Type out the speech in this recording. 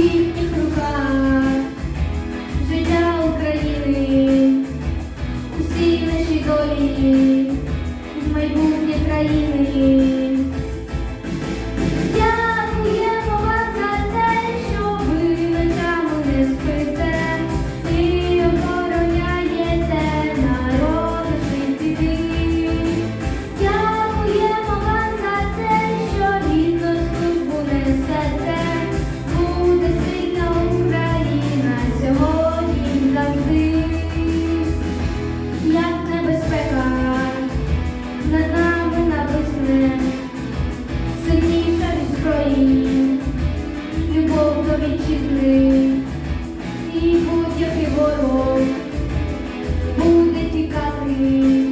Keep Thank you. вітчизни і будь-який ворог буде тікати.